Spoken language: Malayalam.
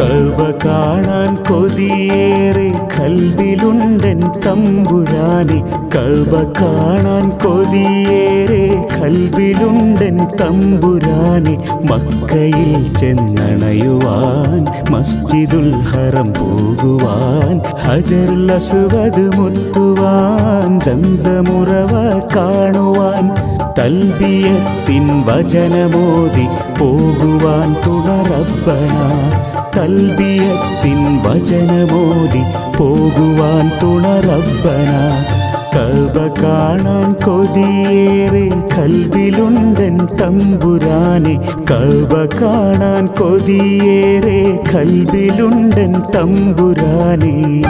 കൽബ കാണാൻ കൊതിയേറെ കൽബിലുണ്ടൻ തമ്പുരാനെ. കൽബ കാണാൻ കൊതിയേറെ കൽബിലുണ്ടൻ തമ്പുരാനെ. മക്കയിൽ ചെന്നണയുവാൻ മസ്ജിദുൽ ഹറം പോകുവാൻ ഹജറുൽ അസ്വദ് മുത്തുവാൻ സംസമുറവ കാണുവാൻ തൽബിയത്തിൻ വചനമോതി പോകുവാൻ തുണറബ്ബന തൽബിയത്തിൻ വചനമോദി പോകുവാൻ തുണറബ്ബന. കൽബ കാണാൻ കൊതിയേറെ കൽബിലുണ്ടൻ തമ്പുരാനെ. കൽബ കാണാൻ കൊതിയേറെ കൽബിലുണ്ടൻ തമ്പുരാനെ.